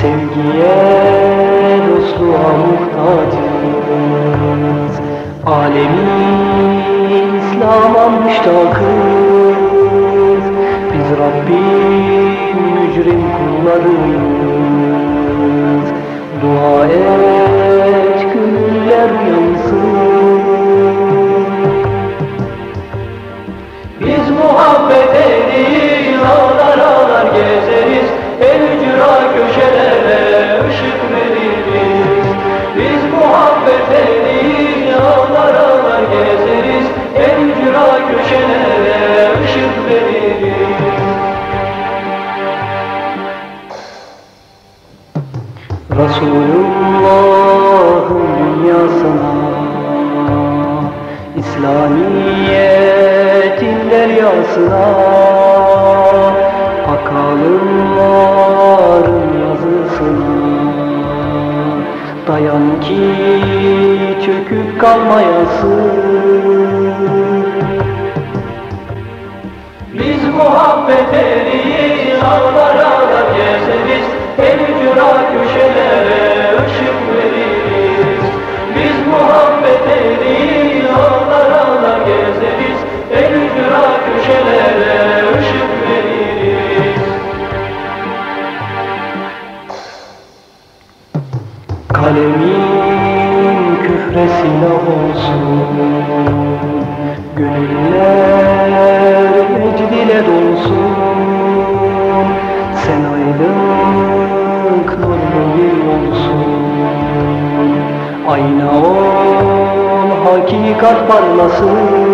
Sevgiye, dostluğa muhtacız. Alemin İslam'a müştakız Biz Rabbin mücrim kullarıyız. Dua et gönüller uyansın. Biz muhabbet köşelere ışık veririz Resulullah'ın dünyasına İslamiyet'in deryasına Akalınların yazısına. Dayan ki çöküp kalmayasın eriyiz, ağlar ağlar gezeriz, ücra köşelere ışık veririz. Biz muhabbet eriyiz, ağlar ağlar gezeriz, ücra köşelere ışık veririz. Kalemin küfre silah olsun Gönüller ile dolsun Sen aydınlık nurlu bir yolsun Ayna ol hakikat parlasın